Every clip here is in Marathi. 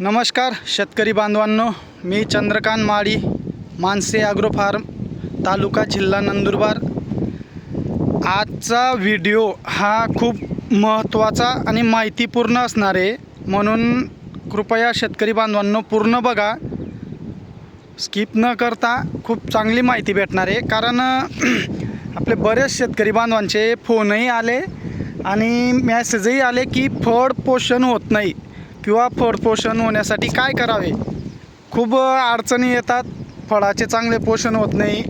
नमस्कार शेतकरी बांधवांनो. मी चंद्रकांत माळी मानसे ॲग्रो फार्म तालुका जिल्हा नंदुरबार. आजचा व्हिडिओ हा खूप महत्त्वाचा आणि माहितीपूर्ण असणार आहे. म्हणून कृपया शेतकरी बांधवांनो पूर्ण बघा. स्किप न करता खूप चांगली माहिती भेटणार आहे. कारण आपले बरेच शेतकरी बांधवांचे फोनही आले आणि मॅसेजही आले की फळ पोषण होत नाही. किंवा फळ पोषण होण्यासाठी काय करावे? खूप अडचणी येतात. फळाचे चांगले पोषण होत नाही.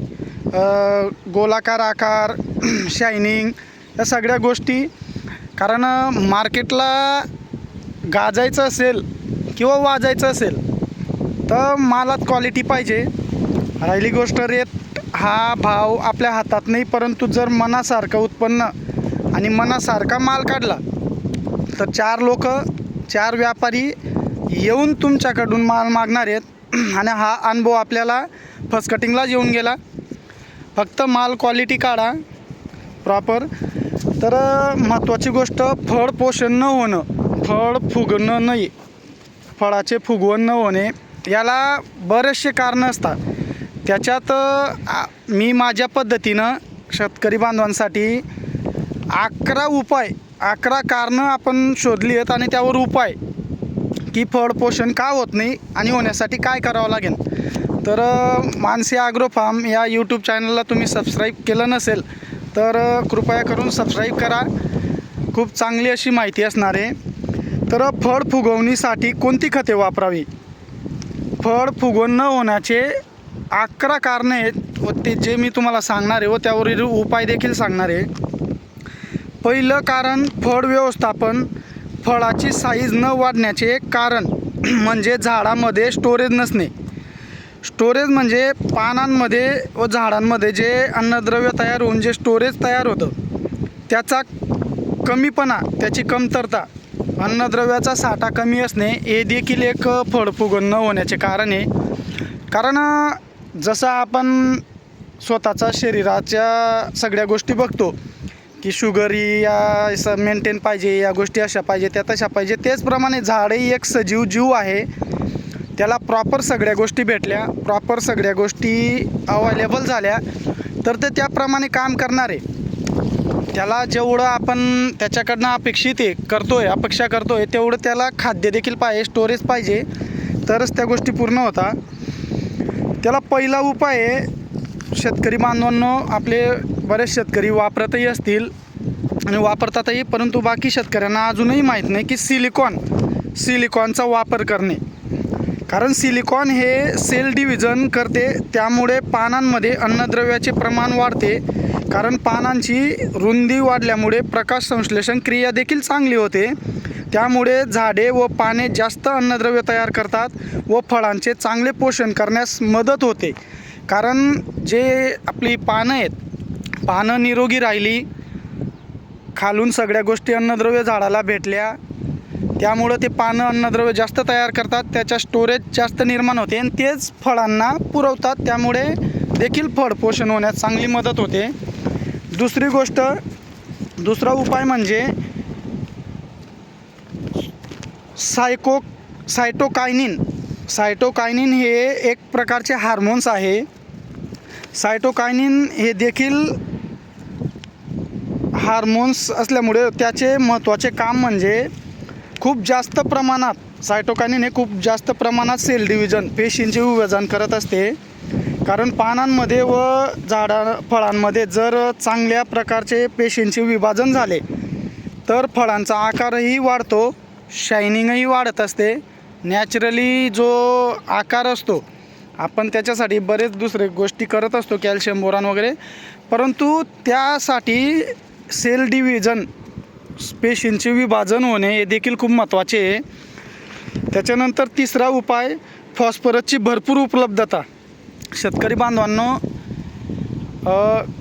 गोलाकार आकार शायनिंग या सगळ्या गोष्टी. कारण मार्केटला गाजायचं असेल किंवा वाजायचं असेल तर मालात क्वालिटी पाहिजे. राहिली गोष्ट रेट हा भाव आपल्या हातात नाही परंतु जर मनासारखं उत्पन्न आणि मनासारखा माल काढला तर चार लोक चार व्यापारी येऊन तुमच्याकडून माल मागणार आहेत. आणि हा अनुभव आपल्याला फर्स्ट कटिंगलाच येऊन गेला. फक्त माल क्वालिटी काढा. प्रॉपर तर महत्त्वाची गोष्ट फळ पोषण न होणं. फळ फुगणं नाही. फळाचे फुगवण न होणे. याला बरेचसे कारणं असतात. त्याच्यात आ, मी माझ्या पद्धतीनं शेतकरी बांधवांसाठी अकरा उपाय अकरा कारणं आपण शोधली आहेत आणि त्यावर उपाय की फळ पोषण का होत नाही आणि होण्यासाठी काय करावं लागेल. तर मानसी आग्रो फार्म या यूट्यूब चॅनलला तुम्ही सबस्क्राईब केलं नसेल तर कृपया करून सबस्क्राईब करा. खूप चांगली अशी माहिती असणार आहे. तर फळ फुगवणीसाठी कोणती खते वापरावी? फळ फुगवण न होण्याचे अकरा कारणं आहेत व ते जे मी तुम्हाला सांगणार आहे व त्यावरील उपाय देखील सांगणार आहे. पहिलं कारण फळ व्यवस्थापन. फळाची साईज न वाढण्याचे एक कारण. म्हणजे झाडामध्ये स्टोरेज नसणे. स्टोरेज म्हणजे पानांमध्ये व झाडांमध्ये जे अन्नद्रव्य तयार होऊन जे स्टोरेज तयार होतं. त्याचा कमीपणा त्याची कमतरता अन्नद्रव्याचा साठा कमी असणे हे देखील एक फळ फुगण न होण्याचे कारण आहे. कारण जसं आपण स्वतःचा शरीराच्या सगळ्या गोष्टी बघतो की शुगर ही या असं मेंटेन पाहिजे या गोष्टी अशा पाहिजे त्या तशा पाहिजे. त्याचप्रमाणे झाडही एक सजीव जीव आहे. त्याला प्रॉपर सगळ्या गोष्टी भेटल्या प्रॉपर सगळ्या गोष्टी अवेलेबल झाल्या. तर ते त्याप्रमाणे काम करणार आहे. त्याला जेवढं आपण त्याच्याकडनं अपेक्षित आहे करतो आहे अपेक्षा करतो आहे तेवढं त्याला खाद्य देखील पाहिजे स्टोरेज पाहिजे. तरच त्या गोष्टी पूर्ण होतात त्याला पहिला उपाय आहे शेतकरी बांधवांनो आपले बरेच शेतकरी वापरतही असतील आणि वापरतातही परंतु बाकी शेतकऱ्यांना अजूनही माहीत नाही की सिलिकॉन सिलिकॉनचा वापर करणे. कारण सिलिकॉन हे सेल डिव्हिजन करते त्यामुळे पानांमध्ये अन्नद्रव्याचे प्रमाण वाढते. कारण पानांची रुंदी वाढल्यामुळे प्रकाश संश्लेषण क्रिया देखील चांगली होते. त्यामुळे झाडे व पाने जास्त अन्नद्रव्य तयार करतात व फळांचे चांगले पोषण करण्यास मदत होते. कारण जे आपली पानं आहेत पानं निरोगी राहिली खालून सगळ्या गोष्टी अन्नद्रव्य झाडाला भेटल्या. त्यामुळं ते पानं अन्नद्रव्य जास्त तयार करतात त्याच्या स्टोरेज जास्त निर्माण होते आणि तेच फळांना पुरवतात. त्यामुळे देखील फळ पोषण होण्यास चांगली मदत होते. दुसरी गोष्ट दुसरा उपाय म्हणजे सायको सायटोकायनिन. सायटोकायनिन हे एक प्रकारचे हार्मोन्स आहे. सायटोकायनिन हे देखील हार्मोन्स असल्यामुळे त्याचे महत्त्वाचे काम म्हणजे खूप जास्त प्रमाणात सायटोकानिन हे खूप जास्त प्रमाणात सेल डिव्हिजन पेशींचे विभाजन करत असते. कारण पानांमध्ये व झाडा फळांमध्ये जर चांगल्या प्रकारचे पेशींचे विभाजन झाले तर फळांचा आकारही वाढतो शायनिंगही वाढत असते. नॅचरली जो आकार असतो आपण त्याच्यासाठी बरेच दुसरे गोष्टी करत असतो कॅल्शियम बोरान वगैरे. परंतु त्यासाठी सेल डिव्हिजन पेशींचे विभाजन होणे हे देखील खूप महत्त्वाचे आहे. त्याच्यानंतर तिसरा उपाय फॉस्फरसची भरपूर उपलब्धता. शेतकरी बांधवांनो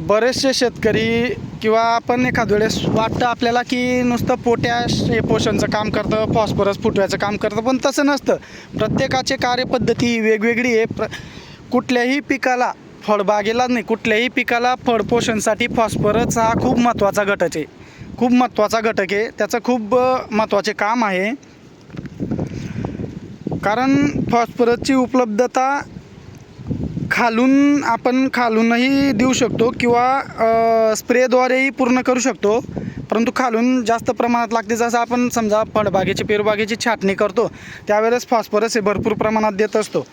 बरेचसे शेतकरी किंवा आपण एखाद्या वेळेस वाटतं आपल्याला की नुसतं पोटॅश हे पोषणचं काम करतं फॉस्फरस फुटव्याचं काम करतं पण तसं नसतं. प्रत्येकाची कार्यपद्धती वेगवेगळी आहे. प्र कुठल्याही पिकाला फळबागेला नाही कुठल्याही पिकाला फळ पोषणसाठी फॉस्फरस हा खूप महत्त्वाचा घटक आहे. खूप महत्त्वाचा घटक आहे. त्याचं खूप महत्त्वाचे काम आहे. कारण फॉस्फरसची उपलब्धता खालून आपण खालूनही देऊ शकतो किंवा स्प्रेद्वारेही पूर्ण करू शकतो. परंतु खालून जास्त प्रमाणात लागते. जसं आपण समजा फळबागेची पेरबागेची छाटणी करतो त्यावेळेस फॉस्फरस हे भरपूर प्रमाणात देत असतो.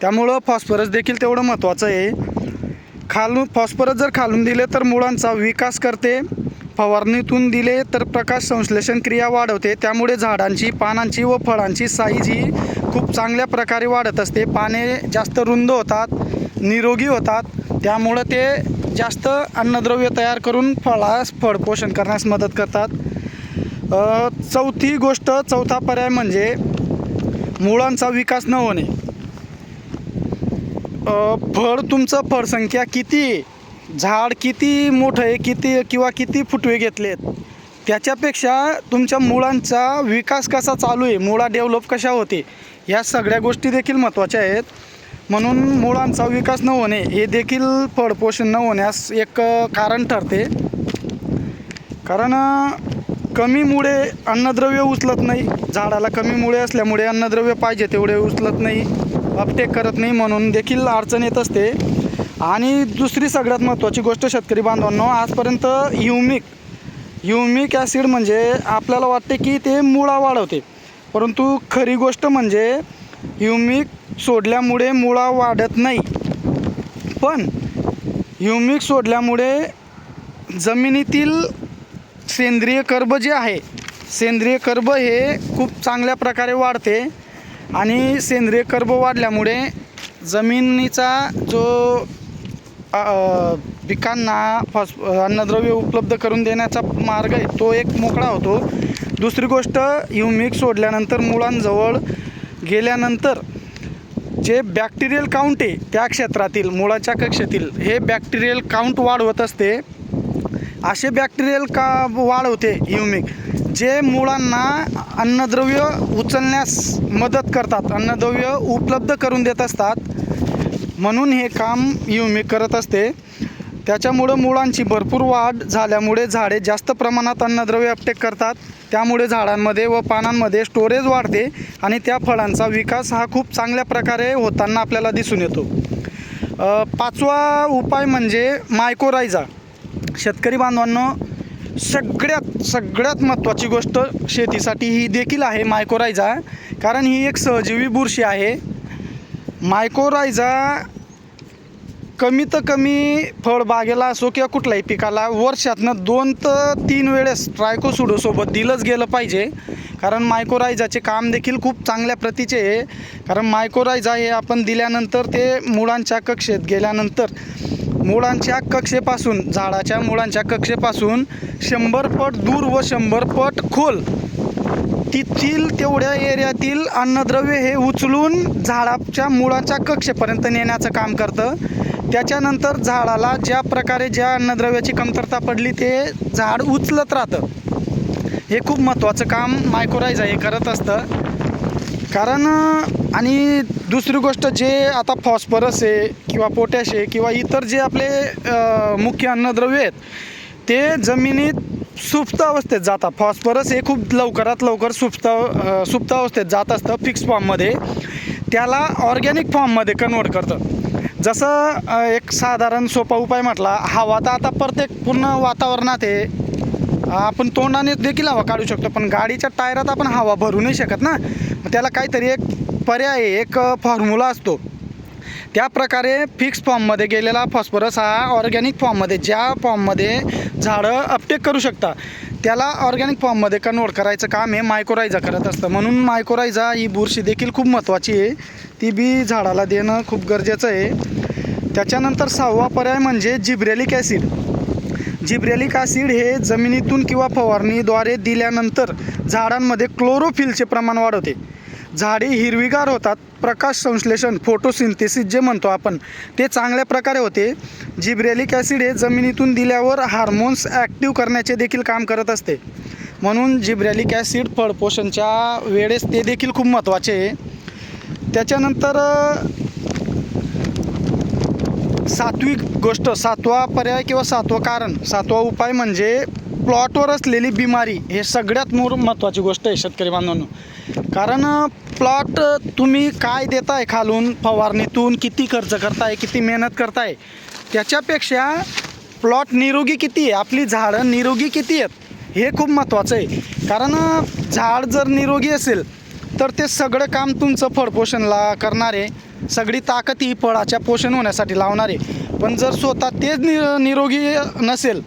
त्यामुळं फॉस्फरस देखील तेवढं महत्त्वाचं आहे. खालून फॉस्फरस जर खालून दिले तर मुळांचा विकास करते. फवारणीतून दिले तर प्रकाश संश्लेषण क्रिया वाढवते. त्यामुळे झाडांची पानांची व फळांची साईज ही खूप चांगल्या प्रकारे वाढत असते. पाने जास्त रुंद होतात निरोगी होतात. त्यामुळं ते जास्त अन्नद्रव्य तयार करून फळास फळ पोषण करण्यास मदत करतात. चौथी गोष्ट चौथा पर्याय म्हणजे मुळांचा विकास न होणे. फळ तुमचं फळसंख्या किती? आहे झाड किती मोठं आहे किती किंवा किती फुटवे घेतलेत? त्याच्यापेक्षा तुमच्या मुळांचा विकास कसा चालू आहे मुळा डेव्हलप कशा होते या सगळ्या गोष्टी देखील महत्त्वाच्या आहेत. म्हणून मुळांचा विकास न होणे हे देखील फळपोषण न होण्यास एक कारण ठरते. कारण कमी मुळे अन्नद्रव्य उचलत नाही झाडाला कमी मुळे असल्यामुळे अन्नद्रव्य पाहिजे तेवढे उचलत नाही. अपटेक करत नाही म्हणून देखील अडचण येत असते. आणि दुसरी सगळ्यात महत्त्वाची गोष्ट शेतकरी बांधवांनो आजपर्यंत ह्युमिक ह्युमिक ॲसिड म्हणजे आपल्याला वाटते की ते मुळा वाढवते. परंतु खरी गोष्ट म्हणजे ह्युमिक सोडल्यामुळे मुळा वाढत नाही. पण ह्युमिक सोडल्यामुळे जमिनीतील सेंद्रिय कर्ब जे आहे सेंद्रिय कर्ब हे खूप चांगल्या प्रकारे वाढते. आणि सेंद्रिय कर्ब वाढल्यामुळे जमिनीचा जो पिकांना फॉस अन्नद्रव्य उपलब्ध करून देण्याचा मार्ग आहे तो एक मोकळा होतो. दुसरी गोष्ट ह्युमिक सोडल्यानंतर मुळांजवळ गेल्यानंतर जे बॅक्टेरियल काउंट आहे त्या क्षेत्रातील मुळाच्या कक्षेतील हे बॅक्टेरियल काउंट वाढवत असते. असे बॅक्टेरियल का वाढवते ह्युमिक? जे मुळांना अन्नद्रव्य उचलण्यास मदत करतात अन्नद्रव्य उपलब्ध करून देत असतात. म्हणून हे काम युमी करत असते. त्याच्यामुळं मुळांची भरपूर वाढ झाल्यामुळे झाडे जास्त प्रमाणात अन्नद्रव्य अपटेक करतात. त्यामुळे झाडांमध्ये व पानांमध्ये स्टोरेज वाढते आणि त्या फळांचा विकास हा खूप चांगल्या प्रकारे होताना आपल्याला दिसून येतो. पाचवा उपाय म्हणजे मायकोरायझा शेतकरी बांधवांनो सगळ्यात सगळ्यात महत्त्वाची गोष्ट शेतीसाठी ही देखील आहे मायकोरायझा कारण ही एक सहजीवी बुरशी आहे. मायकोरायझा कमीत कमी फळबागेला असो किंवा कुठल्याही पिकाला वर्षातनं दोन तर तीन वेळेस ट्रायकोसुडोसोबत दिलंच गेलं पाहिजे. कारण मायकोरायझाचे काम देखील खूप चांगल्या प्रतीचे आहे. कारण मायकोरायझा हे आपण दिल्यानंतर ते मुळांच्या कक्षेत गेल्यानंतर मुळांच्या कक्षेपासून झाडाच्या मुळांच्या कक्षेपासून शंभर पट दूर व शंभर पट खोल. तिथील तेवढ्या एरियातील अन्नद्रव्य हे उचलून झाडाच्या मुळाच्या कक्षेपर्यंत नेण्याचं काम करतं. त्याच्यानंतर झाडाला ज्या प्रकारे ज्या अन्नद्रव्याची कमतरता पडली ते झाड उचलत राहतं. हे खूप महत्त्वाचं काम मायक्रोरायझा हे करत असतं. कारण आणि दुसरी गोष्ट जे आता फॉस्फरस आहे किंवा पोटॅश आहे किंवा इतर जे आपले मुख्य अन्नद्रव्य आहेत ते जमिनीत सुप्त अवस्थेत जातात. फॉस्फरस हे खूप लवकरात लवकर सुप्त सुप्त अवस्थेत जात असतं फिक्स फॉर्ममध्ये त्याला ऑर्गॅनिक फॉर्ममध्ये कन्वर्ट करतं जसं एक साधारण सोपा उपाय म्हटला हवा तर आता प्रत्येक पूर्ण वातावरणात आहे. आपण तोंडाने देखील हवा काढू शकतो पण गाडीच्या टायरात आपण हवा भरू नाही शकत ना. मग त्याला काहीतरी एक पर्याय एक फॉर्म्युला असतो. त्या प्रकारे फिक्स फॉर्ममध्ये गेलेला फॉस्फरस हा ऑर्गॅनिक फॉर्ममध्ये ज्या फॉर्ममध्ये झाडं अपटेक करू शकता त्याला ऑर्गॅनिक फॉर्ममध्ये कन्वर्ट करायचं काम हे मायक्रोरायझा करत असतं. म्हणून मायकोरायझा ही बुरशी देखील खूप महत्त्वाची आहे. ती बी झाडाला देणं खूप गरजेचं आहे. त्याच्यानंतर सहावा पर्याय म्हणजे जिब्रेलिक ॲसिड. जिब्रेलिक ॲसिड हे जमिनीतून किंवा फवारणीद्वारे दिल्यानंतर झाडांमध्ये क्लोरोफिलचे प्रमाण वाढवते. झाडे हिरवीगार होतात. प्रकाश संश्लेषण फोटोसिंथेसिस जे म्हणतो आपण ते चांगल्या प्रकारे होते. जिब्रेलिक ॲसिड हे जमिनीतून दिल्यावर हार्मोन्स ॲक्टिव्ह करण्याचे देखील काम करत असते. म्हणून जिब्रॅलिक ॲसिड फळपोषणच्या वेळेस ते देखील खूप महत्त्वाचे आहे. त्याच्यानंतर सात्विक गोष्ट सातवा पर्याय किंवा सातवं कारण सातवा उपाय म्हणजे प्लॉटवर असलेली बिमारी हे सगळ्यात मोर महत्त्वाची गोष्ट आहे शेतकरी बांधवांनो. कारण प्लॉट तुम्ही काय देताय खालून फवारणीतून किती खर्च करताय किती मेहनत करताय त्याच्यापेक्षा प्लॉट निरोगी किती आहे? आपली झाडं निरोगी किती आहेत? हे खूप महत्त्वाचं आहे. कारण झाड जर निरोगी असेल तर ते सगळं काम तुमचं फळपोषणला करणारे सगळी ताकद ही फळाच्या पोषण होण्यासाठी लावणारे पण जर स्वतः तेच नि निरोगी नसेल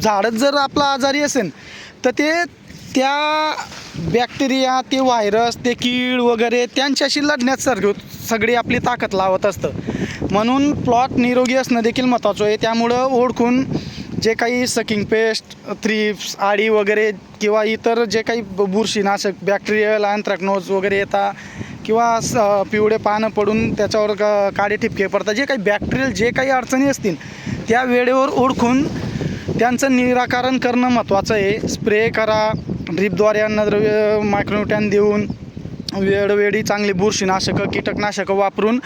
झाडच जर आपला आजारी असेल तर ते त्या बॅक्टेरिया ते व्हायरस ते कीड वगैरे त्यांच्याशी लढण्यात सर सगळी आपली ताकद लावत असतं. म्हणून प्लॉट निरोगी असणं देखील महत्त्वाचं आहे. त्यामुळं ओळखून जे काही सकिंग पेस्ट थ्रिप्स आळी वगैरे किंवा इतर जे काही ब- बुरशीनाशक बॅक्टेरियल अँथ्रॅक्नोज वगैरे येतात किंवा स पिवळे पानं पडून त्याच्यावर का काळे ठिपके पडतात. जे काही बॅक्टेरियल जे काही अडचणी असतील त्या वेळेवर ओळखून त्यांचं निराकरण करणं महत्त्वाचं आहे. स्प्रे करा ड्रीपद्वारे अन्नद्रव्य मायक्रोन्युट्रॅन देऊन वेळोवेळी चांगली बुरशीनाशकं कीटकनाशकं वापरून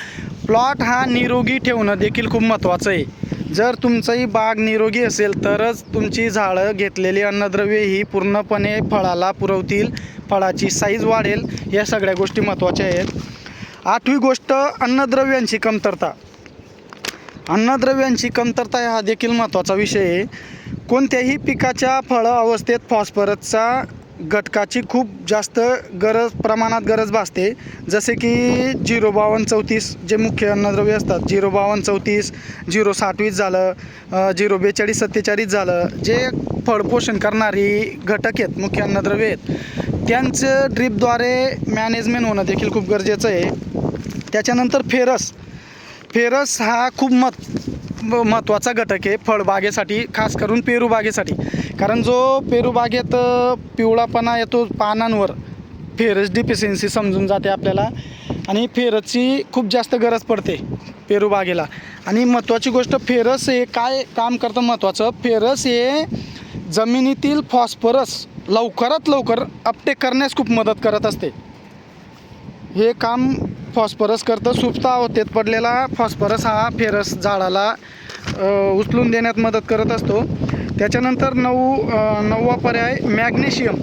प्लॉट हा निरोगी ठेवणं देखील खूप महत्त्वाचं आहे. जर तुमचंही बाग निरोगी असेल तरच तुमची झाडं घेतलेली अन्नद्रव्ये ही पूर्णपणे फळाला पुरवतील फळाची साईज वाढेल या सगळ्या गोष्टी महत्त्वाच्या आहेत. आठवी गोष्ट अन्नद्रव्यांची कमतरता. अन्नद्रव्यांची कमतरता हा देखील महत्त्वाचा विषय आहे. कोणत्याही पिकाच्या फळ अवस्थेत फॉस्फरसचा घटकाची खूप जास्त गरज प्रमाणात गरज भासते. जसे की झिरो बावन्न चौतीस जे मुख्य अन्नद्रव्य असतात झिरो बावन्न चौतीस झिरो साठवीस झालं झिरो बेचाळीस सत्तेचाळीस झालं जे फळपोषण करणारी घटक आहेत मुख्य अन्नद्रव्य आहेत. त्यांचं ड्रीपद्वारे मॅनेजमेंट होणं देखील खूप गरजेचं आहे. त्याच्यानंतर फेरस. फेरस हा खूप मत महत्त्वाचा घटक आहे फळबागेसाठी खास करून पेरू बागेसाठी कारण जो पेरू बागेत पिवळापणा येतो पानांवर फेरस डिफिशियन्सी समजून जाते आपल्याला. आणि फेरसची खूप जास्त गरज पडते पेरू बागेला आणि महत्त्वाची गोष्ट फेरस हे काय काम करतं महत्त्वाचं? फेरस हे जमिनीतील फॉस्फरस लवकरात लवकर अपटेक करण्यास खूप मदत करत असते. हे काम फॉस्फरस करतं सुपता अवस्थेत पडलेला फॉस्फरस हा फेरस झाडाला उचलून देण्यात मदत करत असतो. त्याच्यानंतर नऊ नववा पर्याय मॅग्नेशियम.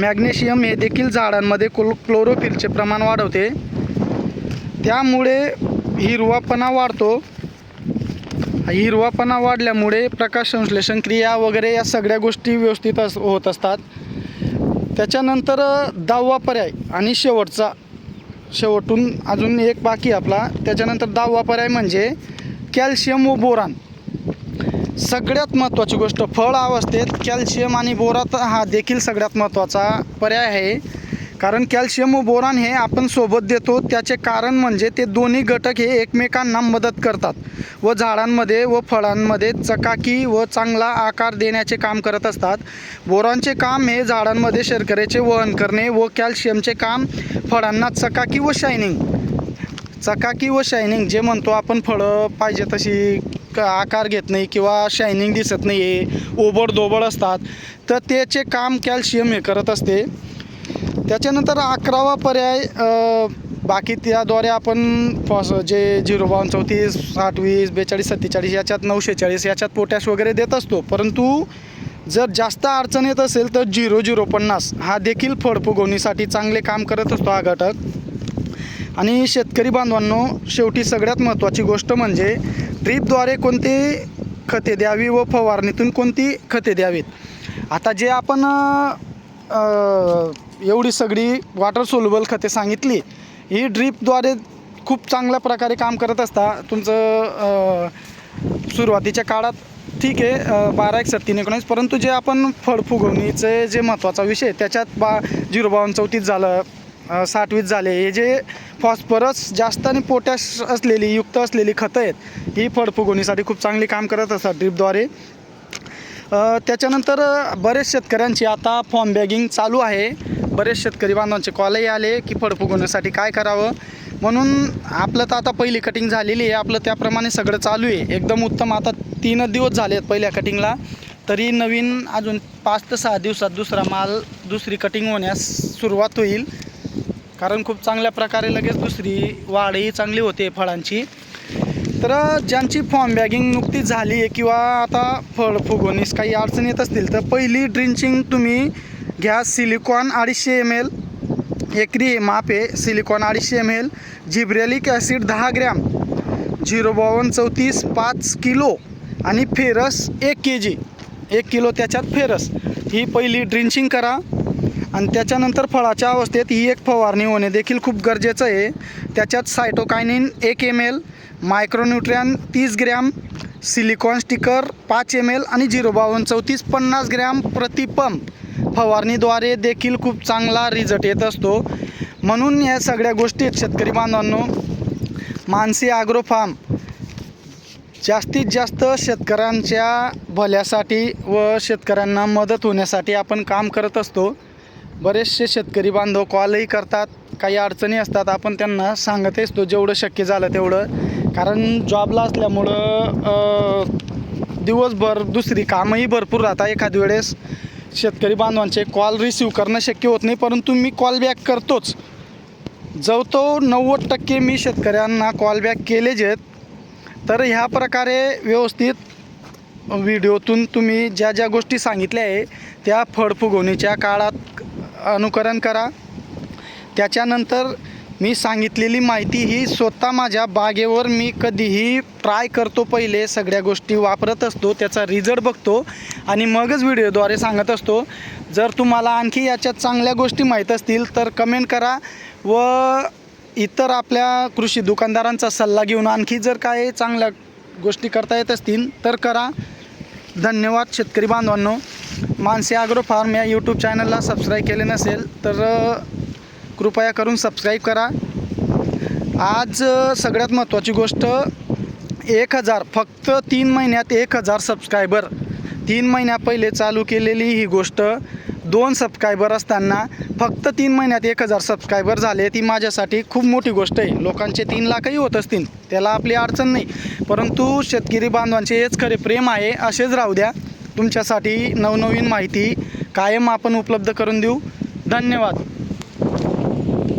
मॅग्नेशियम हे देखील झाडांमध्ये क्लो क्लोरोफिलचे प्रमाण वाढवते. त्यामुळे हिरवापणा वाढतो. हिरवापणा वाढल्यामुळे प्रकाश संश्लेषण क्रिया वगैरे या सगळ्या गोष्टी व्यवस्थित अस होत असतात. त्याच्यानंतर दहावा पर्याय आणि शेवटचा. शेवटून अजून एक बाकी आपला. त्याच्यानंतर दहावा पर्याय म्हणजे कॅल्शियम व बोरान. सगळ्यात महत्त्वाची गोष्ट फळ अवस्थेत कॅल्शियम आणि बोरात हा देखील सगळ्यात महत्त्वाचा पर्याय आहे. कारण कॅल्शियम व बोरान हे आपण सोबत देतो. त्याचे कारण म्हणजे ते दोन्ही घटक हे एकमेकांना मदत करतात व झाडांमध्ये व फळांमध्ये चकाकी व चांगला आकार देण्याचे काम करत असतात. बोरॉनचे काम हे झाडांमध्ये शर्करेचे वहन करणे व कॅल्शियमचे काम फळांना चकाकी व शायनिंग. चकाकी व शायनिंग जे म्हणतो आपण फळं पाहिजे तशी क- आकार घेत नाही किंवा शायनिंग दिसत नाही आहे ओबड दोबड असतात. तर त्याचे काम कॅल्शियम हे करत असते. त्याच्यानंतर अकरावा पर्याय बाकी त्याद्वारे आपण फॉस जे झिरो बावन्न चौतीस साठ वीस बेचाळीस सत्तेचाळीस याच्यात नऊशे चाळीस याच्यात पोटॅश वगैरे देत असतो. परंतु जर जास्त अडचण येत असेल तर झिरो झिरो पन्नास हा देखील फळ फुगवणीसाठी चांगले काम करत असतो हा घटक. आणि शेतकरी बांधवांनो शेवटी सगळ्यात महत्त्वाची गोष्ट म्हणजे ड्रीपद्वारे कोणती खते द्यावी व फवारणीतून कोणती खते द्यावीत. आता जे आपण एवढी सगळी वॉटर सोल्युबल खते सांगितली. ही ड्रीपद्वारे खूप चांगल्या प्रकारे काम करत असता. तुमचं सुरुवातीच्या काळात ठीक आहे बारा एक सत्तीन एकोणीस परंतु जे आपण फळ फुगवणीचे जे महत्त्वाचा विषय आहे, त्याच्यात बा झिरो बावन्न चौतीस झालं साठवीत झाले हे जे फॉस्फरस जास्त आणि पोटॅश असलेली युक्त असलेली खतं आहेत ही फळ फुगवणीसाठी खूप चांगली काम करत असतात ड्रीपद्वारे त्याच्यानंतर बरेच शेतकऱ्यांची आता फॉर्म बॅगिंग चालू आहे. बरेच शेतकरी बांधवांचे कॉलही आले की फळ फुगवण्यासाठी काय करावं? म्हणून आपलं तर आता पहिली कटिंग झालेली आहे. आपलं त्याप्रमाणे सगळं चालू आहे. एकदम उत्तम आता तीनच दिवस झाले आहेत पहिल्या कटिंगला तरी नवीन अजून पाच ते सहा दिवसात दुसरा माल दुसरी कटिंग होण्यास सुरुवात होईल. कारण खूप चांगल्या प्रकारे लगेच दुसरी वाढही चांगली होते फळांची. तर ज्यांची फॉर्म बॅगिंग नुकतीच झाली आहे किंवा आता फळ फुगवणीस काही अडचण येत असतील तर पहिली ड्रिंचिंग तुम्ही घ्या सिलिकॉन अडीचशे एम एल एकरी माप आहे सिलिकॉन अडीचशे एम एल जिब्रेलिक ॲसिड दहा ग्रॅम. झिरो बावन्न चौतीस पाच किलो. आणि फेरस एक के जी एक किलो त्याच्यात फेरस. ही पहिली ड्रिंचिंग करा. आणि त्याच्यानंतर फळाच्या अवस्थेत ही एक फवारणी होणे देखील खूप गरजेचं आहे. त्याच्यात सायटोकायनिन एक एम एल मायक्रोन्युट्रियन तीस ग्रॅम सिलिकॉन स्टिकर पाच एम एल आणि झिरो बावन्न चौतीस पन्नास ग्रॅम प्रतिपंप फवारणीद्वारे देखील खूप चांगला रिझल्ट येत असतो. म्हणून या सगळ्या गोष्टीत शेतकरी बांधवांनो. मानसी ॲग्रो फार्म जास्तीत जास्त शेतकऱ्यांच्या भल्यासाठी व शेतकऱ्यांना मदत होण्यासाठी आपण काम करत असतो. बरेचसे शेतकरी बांधव कॉलही करतात. काही अडचणी असतात आपण त्यांना सांगत असतो. जेवढं शक्य झालं तेवढं. कारण जॉबला असल्यामुळं दिवसभर दुसरी कामही भरपूर राहतात. एखाद्या वेळेस शेतकरी बांधवांचे कॉल रिसीव करणं शक्य होत नाही परंतु मी कॉल बॅक करतोच. जवतो तो नव्वद टक्के मी शेतकऱ्यांना कॉल बॅक केलेच आहेत तर ह्या प्रकारे व्यवस्थित व्हिडिओतून तुम्ही ज्या ज्या गोष्टी सांगितल्या आहे त्या फळफुगवणीच्या काळात अनुकरण करा. त्याच्यानंतर मी सांगितलेली माहिती ही स्वतः माझ्या बागेवर मी कधीही ट्राय करतो पहिले सगळ्या गोष्टी वापरत असतो त्याचा रिझल्ट बघतो आणि मगच व्हिडिओद्वारे सांगत असतो. जर तुम्हाला आणखी याच्यात चांगल्या गोष्टी माहीत असतील तर कमेंट करा व इतर आपल्या कृषी दुकानदारांचा सल्ला घेऊन आणखी जर काय चांगल्या गोष्टी करता येत असतील तर करा. धन्यवाद शेतकरी बांधवांनो. मानसी आग्रो फार्म या यूट्यूब चॅनलला सबस्क्राईब केले नसेल तर कृपया करून सबस्क्राईब करा. आज सगळ्यात महत्त्वाची गोष्ट एक हजार फक्त तीन महिन्यात एक हजार सबस्क्रायबर. तीन महिन्या पहिले चालू केलेली ही गोष्ट दोन सबस्क्रायबर असताना फक्त तीन महिन्यात एक हजार सबस्क्रायबर झाले ती माझ्यासाठी खूप मोठी गोष्ट आहे. लोकांचे तीन लाखही होत असतील त्याला आपली अडचण नाही. परंतु शेतकरी बांधवांचे हेच खरे प्रेम आहे असेच राहू द्या. तुमच्यासाठी नवनवीन माहिती कायम आपण उपलब्ध करून देऊ. धन्यवाद.